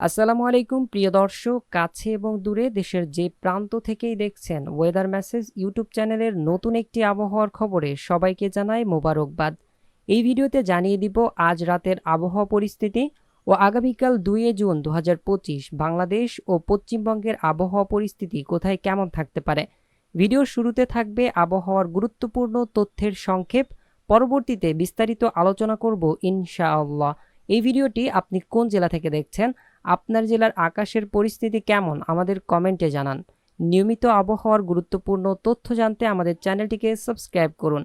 আসসালামু আলাইকুম, প্রিয় দর্শক, কাছে এবং দূরে দেশের যে প্রান্ত থেকেই দেখছেন ওয়েদার মেসেজ ইউটিউব চ্যানেলের নতুন একটি আবহাওয়ার খবরে সবাইকে জানাই মোবারকবাদ। এই ভিডিওতে জানিয়ে দিব, আজ রাতের আবহাওয়া পরিস্থিতি ও আগামীকাল দুইয়ে জুন দু হাজার পঁচিশ বাংলাদেশ ও পশ্চিমবঙ্গের আবহাওয়া পরিস্থিতি কোথায় কেমন থাকতে পারে। ভিডিওর শুরুতে থাকবে আবহাওয়ার গুরুত্বপূর্ণ তথ্যের সংক্ষেপ। পরবর্তীতে বিস্তারিত আলোচনা করব ইনশাআল্লাহ। এই ভিডিওটি আপনি কোন জেলা থেকে দেখছেন? আপনার জেলার আকাশের পরিস্থিতি কেমন? আমাদের কমেন্টে জানান। নিয়মিত আবহাওয়ার গুরুত্বপূর্ণ তথ্য জানতে আমাদের চ্যানেলটিকে সাবস্ক্রাইব করুন।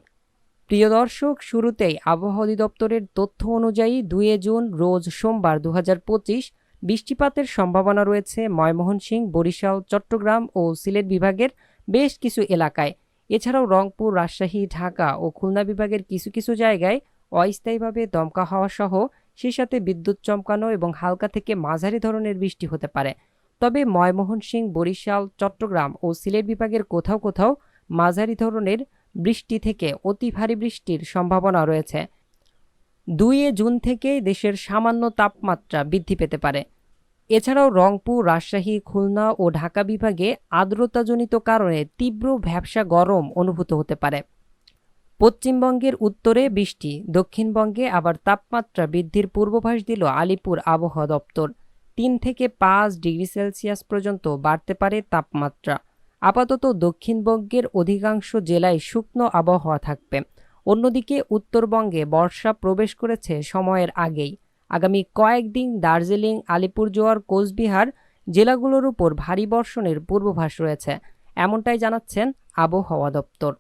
প্রিয় দর্শক, শুরুতেই আবহাওয়া অধিদপ্তরের তথ্য অনুযায়ী দুয়ে জুন, রোজ সোমবার দু হাজার পঁচিশ, বৃষ্টিপাতের সম্ভাবনা রয়েছে ময়মোহনসিংহ বরিশাল, চট্টগ্রাম ও সিলেট বিভাগের বেশ কিছু এলাকায়। এছাড়াও রংপুর, রাজশাহী, ঢাকা ও খুলনা বিভাগের কিছু কিছু জায়গায় অস্থায়ীভাবে দমকা হাওয়া সহ সেই সাথে বিদ্যুৎ চমকানো এবং হালকা থেকে মাঝারি ধরনের বৃষ্টি হতে পারে। তবে ময়মোহন সিং বরিশাল, চট্টগ্রাম ও সিলেট বিভাগের কোথাও কোথাও মাঝারি ধরনের বৃষ্টি থেকে অতি ভারী বৃষ্টির সম্ভাবনা রয়েছে। দুইয়ে জুন থেকে দেশের সামান্য তাপমাত্রা বৃদ্ধি পেতে পারে। এছাড়াও রংপুর, রাজশাহী, খুলনা ও ঢাকা বিভাগে আর্দ্রতাজনিত কারণে তীব্র ভ্যাবসা গরম অনুভূত হতে পারে। পশ্চিমবঙ্গের উত্তরে বৃষ্টি, দক্ষিণবঙ্গে আবার তাপমাত্রা বৃদ্ধির পূর্বাভাস দিল আলিপুর আবহাওয়া দপ্তর। তিন থেকে পাঁচ ডিগ্রি সেলসিয়াস পর্যন্ত বাড়তে পারে তাপমাত্রা। আপাতত দক্ষিণবঙ্গের অধিকাংশ জেলায় শুকনো আবহাওয়া থাকবে। অন্যদিকে উত্তরবঙ্গে বর্ষা প্রবেশ করেছে সময়ের আগেই। আগামী কয়েকদিন দার্জিলিং আলিপুরজোয়ার কোচবিহার জেলাগুলোর উপর ভারী বর্ষণের পূর্বাভাস রয়েছে, এমনটাই জানাচ্ছেন আবহাওয়া দপ্তর।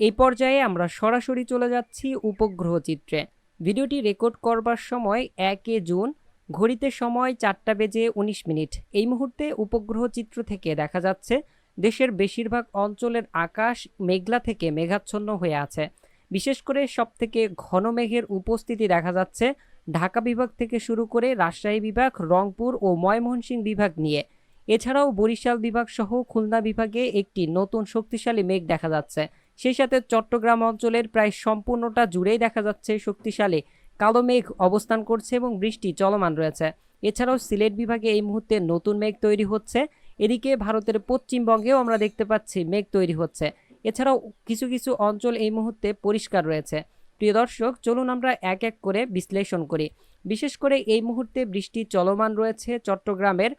এই পর্যায়ে আমরা সরাসরি চলে যাচ্ছি উপগ্রহ চিত্রে। ভিডিওটি রেকর্ড করবার সময় একে জুন, ঘড়িতে সময় চারটা বেজে উনিশ মিনিট। এই মুহূর্তে উপগ্রহ চিত্র থেকে দেখা যাচ্ছে, দেশের বেশিরভাগ অঞ্চলের আকাশ মেঘলা থেকে মেঘাচ্ছন্ন হয়ে আছে। বিশেষ করে সবথেকে ঘন মেঘের উপস্থিতি দেখা যাচ্ছে ঢাকা বিভাগ থেকে শুরু করে রাজশাহী বিভাগ, রংপুর ও ময়মনসিংহ বিভাগ নিয়ে। এছাড়াও বরিশাল বিভাগ সহ খুলনা বিভাগে একটি নতুন শক্তিশালী মেঘ দেখা যাচ্ছে। সেই সাথে চট্টগ্রাম অঞ্চলের প্রায় সম্পূর্ণটা জুড়েই দেখা যাচ্ছে শক্তিশালী কালো মেঘ অবস্থান করছে এবং বৃষ্টি চলমান রয়েছে। এছাড়াও সিলেট বিভাগে এই মুহূর্তে নতুন মেঘ তৈরি হচ্ছে। এদিকে ভারতের পশ্চিমবঙ্গেও আমরা দেখতে পাচ্ছি মেঘ তৈরি হচ্ছে। এছাড়াও কিছু কিছু অঞ্চল এই মুহূর্তে পরিষ্কার রয়েছে। প্রিয় দর্শক, চলুন আমরা এক এক করে বিশ্লেষণ করি। বিশেষ করে এই মুহূর্তে বৃষ্টি চলমান রয়েছে চট্টগ্রামের।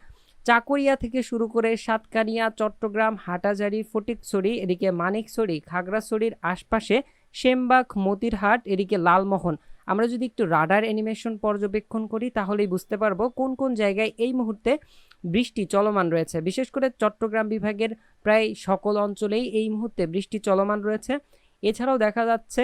চাকুরিয়া থেকে শুরু করে সাতকানিয়া, চট্টগ্রাম, হাটাজারি, ফটিকছড়ি, এদিকে মানিকছড়ি, খাগড়াছড়ির আশপাশে সেমবাগ, মতিরহাট, এদিকে লালমোহন। আমরা যদি একটু রাডার অ্যানিমেশন পর্যবেক্ষণ করি, তাহলেই বুঝতে পারব কোন কোন জায়গায় এই মুহূর্তে বৃষ্টি চলমান রয়েছে। বিশেষ করে চট্টগ্রাম বিভাগের প্রায় সকল অঞ্চলেই এই মুহূর্তে বৃষ্টি চলমান রয়েছে। এছাড়াও দেখা যাচ্ছে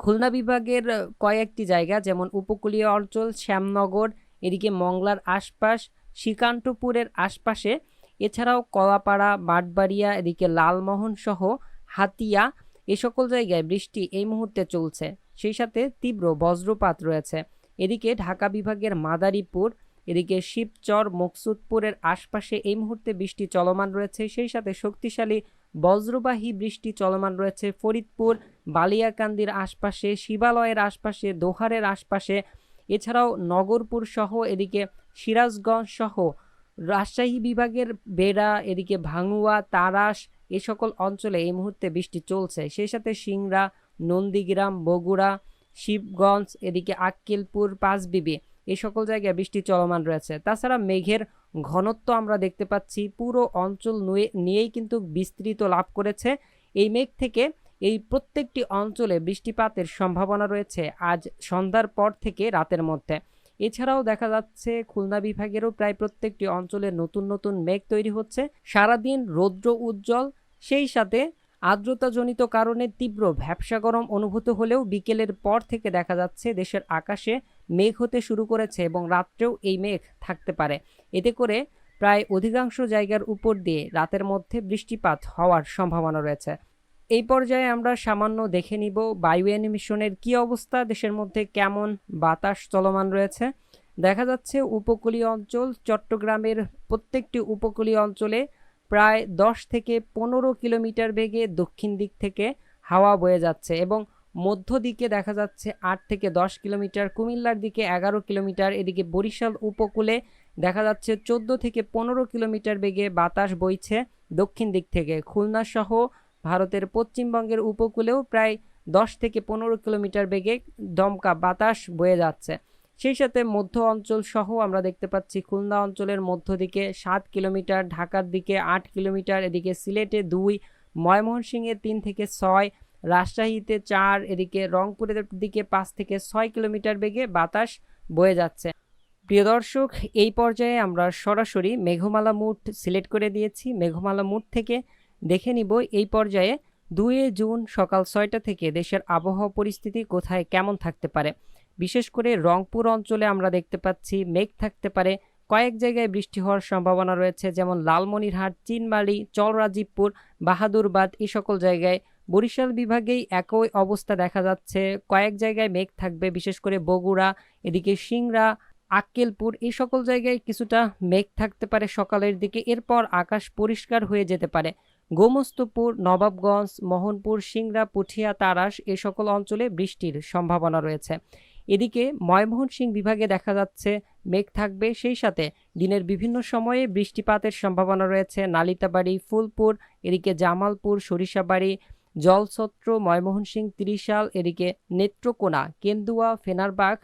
খুলনা বিভাগের কয়েকটি জায়গা, যেমন উপকূলীয় অঞ্চল, শ্যামনগর, এদিকে মংলার আশপাশ শ্রীকান্তপুরের আশপাশে, এছাড়াও কলাপাড়া, বাটবাড়িয়া, এদিকে লালমোহন সহ হাতিয়া, এ সকল জায়গায় বৃষ্টি এই মুহূর্তে চলছে। সেই সাথে তীব্র বজ্রপাত রয়েছে। এদিকে ঢাকা বিভাগের মাদারীপুর, এদিকে শিবচর, মকসুদপুরের আশপাশে এই মুহূর্তে বৃষ্টি চলমান রয়েছে। সেই সাথে শক্তিশালী বজ্রবাহী বৃষ্টি চলমান রয়েছে ফরিদপুর, বালিয়াকান্দির আশপাশে, শিবালয়ের আশপাশে, দোহারের আশপাশে এছাড়াও নগরপুর সহ এদিকে সিরাজগঞ্জ সহ রাজশাহী বিভাগের বেড়া, এদিকে ভাঙুয়া, তারাস এ সকল অঞ্চলে এই মুহূর্তে বৃষ্টি চলছে। সেই সাথে সিংড়া, নন্দীগ্রাম, বগুড়া, শিবগঞ্জ, এদিকে আক্কেলপুর, পাঁচবিবি এই সকল জায়গায় বৃষ্টি চলমান রয়েছে। তাছাড়া মেঘের ঘনত্ব আমরা দেখতে পাচ্ছি। পুরো অঞ্চল নিয়েই কিন্তু বিস্তৃত লাভ করেছে। এই মেঘ থেকে এই প্রত্যেকটি অঞ্চলে বৃষ্টিপাতের সম্ভাবনা রয়েছে আজ সন্ধ্যার পর থেকে রাতের মধ্যে। এছাড়াও দেখা যাচ্ছে খুলনা বিভাগেরও প্রায় প্রত্যেকটি অঞ্চলে নতুন নতুন মেঘ তৈরি হচ্ছে। সারাদিন রৌদ্র উজ্জ্বল, সেই সাথে আর্দ্রতাজনিত কারণে তীব্র ভ্যাবসা গরম অনুভূত হলেও বিকেলের পর থেকে দেখা যাচ্ছে দেশের আকাশে মেঘ হতে শুরু করেছে এবং রাত্রেও এই মেঘ থাকতে পারে। এতে করে প্রায় অধিকাংশ জায়গার উপর দিয়ে রাতের মধ্যে বৃষ্টিপাত হওয়ার সম্ভাবনা রয়েছে। এই পর্যায়ে আমরা সামান্য দেখে নিব বায়ু অ্যানিমিশনের কি অবস্থা, দেশের মধ্যে কেমন বাতাস চলমান রয়েছে। দেখা যাচ্ছে উপকূলীয় অঞ্চল, চট্টগ্রামের প্রত্যেকটি উপকূলীয় অঞ্চলে প্রায় দশ থেকে পনেরো কিলোমিটার বেগে দক্ষিণ দিক থেকে হাওয়া বয়ে যাচ্ছে এবং মধ্য দিকে দেখা যাচ্ছে আট থেকে দশ কিলোমিটার, কুমিল্লার দিকে এগারো কিলোমিটার, এদিকে বরিশাল উপকূলে দেখা যাচ্ছে চোদ্দ থেকে পনেরো কিলোমিটার বেগে বাতাস বইছে দক্ষিণ দিক থেকে। খুলনা সহ ভারতের পশ্চিমবঙ্গের উপকূলেও প্রায় দশ থেকে পনেরো কিলোমিটার বেগে দমকা বাতাস বয়ে যাচ্ছে। সেই সাথে মধ্য অঞ্চল সহ আমরা দেখতে পাচ্ছি খুলনা অঞ্চলের মধ্য দিকে সাত কিলোমিটার, ঢাকার দিকে আট কিলোমিটার, এদিকে সিলেটে দুই, ময়মনসিংহে তিন থেকে ছয়, রাজশাহীতে চার, এদিকে রংপুরের দিকে পাঁচ থেকে ছয় কিলোমিটার বেগে বাতাস বয়ে যাচ্ছে। প্রিয় দর্শক, এই পর্যায়ে আমরা সরাসরি মেঘমালা মুঠ সিলেক্ট করে দিয়েছি। মেঘমালা মুঠ থেকে দেখে নিব এই পর্যায়ে দুয়ে জুন সকাল ছয়টা থেকে দেশের আবহাওয়া পরিস্থিতি কোথায় কেমন থাকতে পারে। বিশেষ করে রংপুর অঞ্চলে আমরা দেখতে পাচ্ছি মেঘ থাকতে পারে। কয়েক জায়গায় বৃষ্টি হওয়ার সম্ভাবনা রয়েছে, যেমন লালমনিরহাট চিনবাড়ি চলরাজীবপুর, বাহাদুরবাদ এই সকল জায়গায়। বরিশাল বিভাগেই একই অবস্থা দেখা যাচ্ছে। কয়েক জায়গায় মেঘ থাকবে, বিশেষ করে বগুড়া, এদিকে সিংড়া, আক্কেলপুর এই সকল জায়গায় কিছুটা মেঘ থাকতে পারে সকালের দিকে। এরপর আকাশ পরিষ্কার হয়ে যেতে পারে। গোমস্তপুর, নবাবগঞ্জ, মোহনপুর, সিংড়া, পুঠিয়া, তারাস এ সকল অঞ্চলে বৃষ্টির সম্ভাবনা রয়েছে। এদিকে ময়মনসিংহ বিভাগে দেখা যাচ্ছে মেঘ থাকবে, সেই সাথে দিনের বিভিন্ন সময়ে বৃষ্টিপাতের সম্ভাবনা রয়েছে। নালিতাবাড়ি, ফুলপুর, এদিকে জামালপুর, সরিষাবাড়ি, জলছত্র, ময়মনসিংহ, ত্রিশাল, এদিকে নেত্রকোনা, কেন্দুয়া, ফেনারবাগ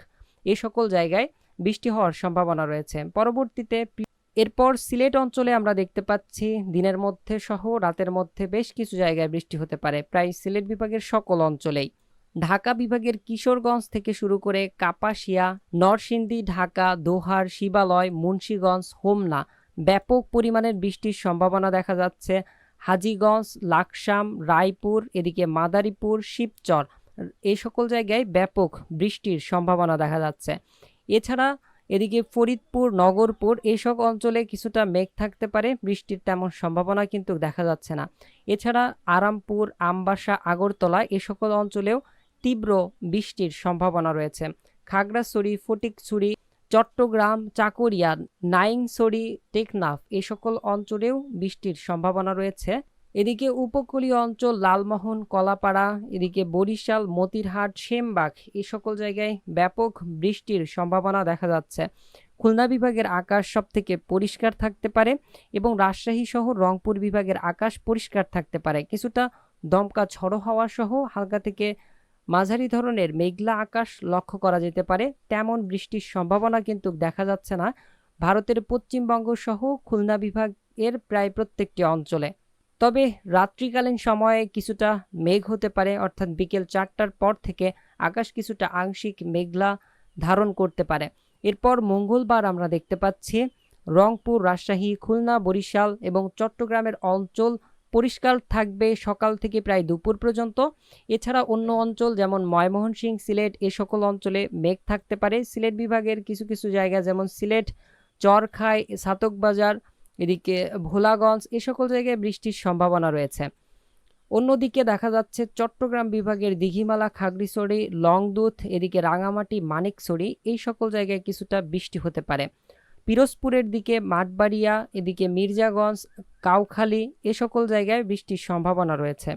এ সকল জায়গায় বৃষ্টি হওয়ার সম্ভাবনা রয়েছে। পরবর্তীতে এরপর সিলেট অঞ্চলে আমরা দেখতে পাচ্ছি, দিনের মধ্যে সহ রাতের মধ্যে বেশ কিছু জায়গায় বৃষ্টি হতে পারে, প্রায় সিলেট বিভাগের সকল অঞ্চলেই। ঢাকা বিভাগের কিশোরগঞ্জ থেকে শুরু করে কাপাসিয়া, নরসিংদী, ঢাকা, দোহার, শিবালয়, মুন্সীগঞ্জ, হোমনা ব্যাপক পরিমাণের বৃষ্টির সম্ভাবনা দেখা যাচ্ছে। হাজিগঞ্জ, লাকসাম, রায়পুর, এদিকে মাদারীপুর, শিবচর এই সকল জায়গায় ব্যাপক বৃষ্টির সম্ভাবনা দেখা যাচ্ছে। এছাড়া এদিকে ফরিদপুর, নগরপুর এইসব অঞ্চলে কিছুটা মেঘ থাকতে পারে। বৃষ্টির তেমন সম্ভাবনা কিন্তু দেখা যাচ্ছে না। এছাড়া আরামপুর, আমবাসা, আগরতলা এ সকল অঞ্চলেও তীব্র বৃষ্টির সম্ভাবনা রয়েছে। খাগড়াছড়ি, ফটিকছড়ি, চট্টগ্রাম, চাকুরিয়া নাইংসড়ি টেকনাফ এ সকল অঞ্চলেও বৃষ্টির সম্ভাবনা রয়েছে। এদিকে উপকূলীয় অঞ্চল লালমোহন, কলাপাড়া, এদিকে বরিশাল, মতিরহাট, সেমবাগ এই সকল জায়গায় ব্যাপক বৃষ্টির সম্ভাবনা দেখা যাচ্ছে। খুলনা বিভাগের আকাশ সব থেকে পরিষ্কার থাকতে পারে এবং রাজশাহী সহ রংপুর বিভাগের আকাশ পরিষ্কার থাকতে পারে। কিছুটা দমকা ঝড়ো হাওয়া সহ হালকা থেকে মাঝারি ধরনের মেঘলা আকাশ লক্ষ্য করা যেতে পারে। তেমন বৃষ্টির সম্ভাবনা কিন্তু দেখা যাচ্ছে না। ভারতের পশ্চিমবঙ্গ সহ খুলনা বিভাগের প্রায় প্রত্যেকটি অঞ্চলে। তবে রাত্রিকালীন সময়ে কিছুটা মেঘ হতে পারে, অর্থাৎ বিকেল চারটার পর থেকে আকাশ কিছুটা আংশিক মেঘলা ধারণ করতে পারে। এরপর মঙ্গলবার আমরা দেখতে পাচ্ছি রংপুর, রাজশাহী, খুলনা, বরিশাল এবং চট্টগ্রামের অঞ্চল পরিষ্কার থাকবে সকাল থেকে প্রায় দুপুর পর্যন্ত। এছাড়া অন্য অঞ্চল যেমন ময়মনসিংহ, সিলেট, এ সকল অঞ্চলে মেঘ থাকতে পারে। সিলেট বিভাগের কিছু কিছু জায়গা যেমন সিলেট, চরখাই, সাতকবাজার এদিকে ভোলাগঞ্জ, এ সকল জায়গায় বৃষ্টির সম্ভাবনা রয়েছে। অন্যদিকে দেখা যাচ্ছে চট্টগ্রাম বিভাগের দিঘিমালা, খাগড়িছড়ি লংদুথ এদিকে রাঙামাটি, মানিকছড়ি, এই সকল জায়গায় কিছুটা বৃষ্টি হতে পারে। পিরোজপুরের দিকে মাঠবাড়িয়া, এদিকে মির্জাগঞ্জ, কাউখালী, এ সকল জায়গায় বৃষ্টির সম্ভাবনা রয়েছে।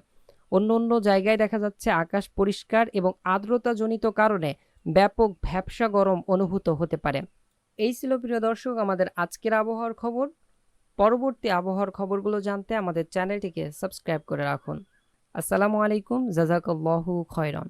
অন্য অন্য জায়গায় দেখা যাচ্ছে আকাশ পরিষ্কার এবং আর্দ্রতাজনিত কারণে ব্যাপক ভ্যাবসা গরম অনুভূত হতে পারে। এই ছিল প্রিয় দর্শক, আমাদের আজকের আবহাওয়ার খবর। পরবর্তী আবহাওয়ার খবরগুলো জানতে আমাদের চ্যানেলটিকে সাবস্ক্রাইব করে রাখুন। আসসালামু আলাইকুম জাজাকাল্লাহু খয়রন।